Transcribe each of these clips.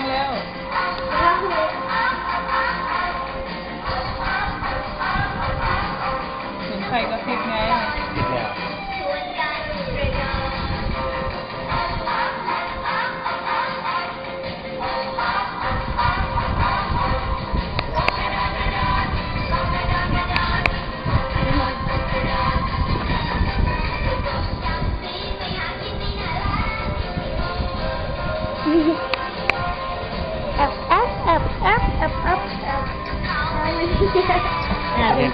งแล้วเพลงเห็นไฟกระพริบไง ติดแล้ว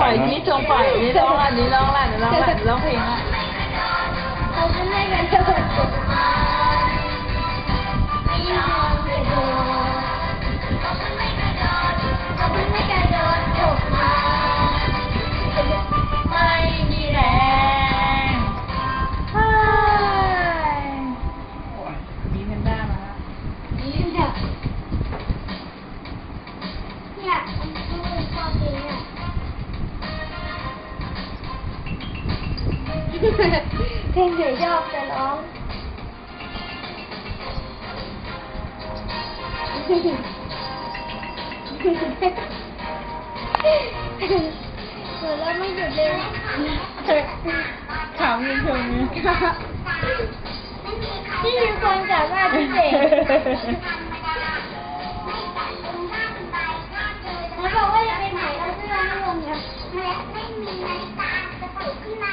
ปล่อยนี่จงปล่อยนี่ร้องอันนี้ร้องละเดี๋ยวร้องละเดี๋ยวร้องเพลงละเขาจะไม่กันเถิดไม่ยอมกระโดดเขาจะไม่กระโดดเขาจะไม่กระโดดตกมาไม่มีแรงเฮ้ยโอ้ยมีแพนด้ามาละ เพลงเดี๋ยวชอบจะร้องเดี๋ยวเราไม่หยุดเลยขาวยืนชมเนี่ยนี่คือความสามารถพิเศษแล้วบอกว่าจะไปไหนเราเสื้อไม่ลงครับและไม่มีนาฬิกากระตุกขึ้นมา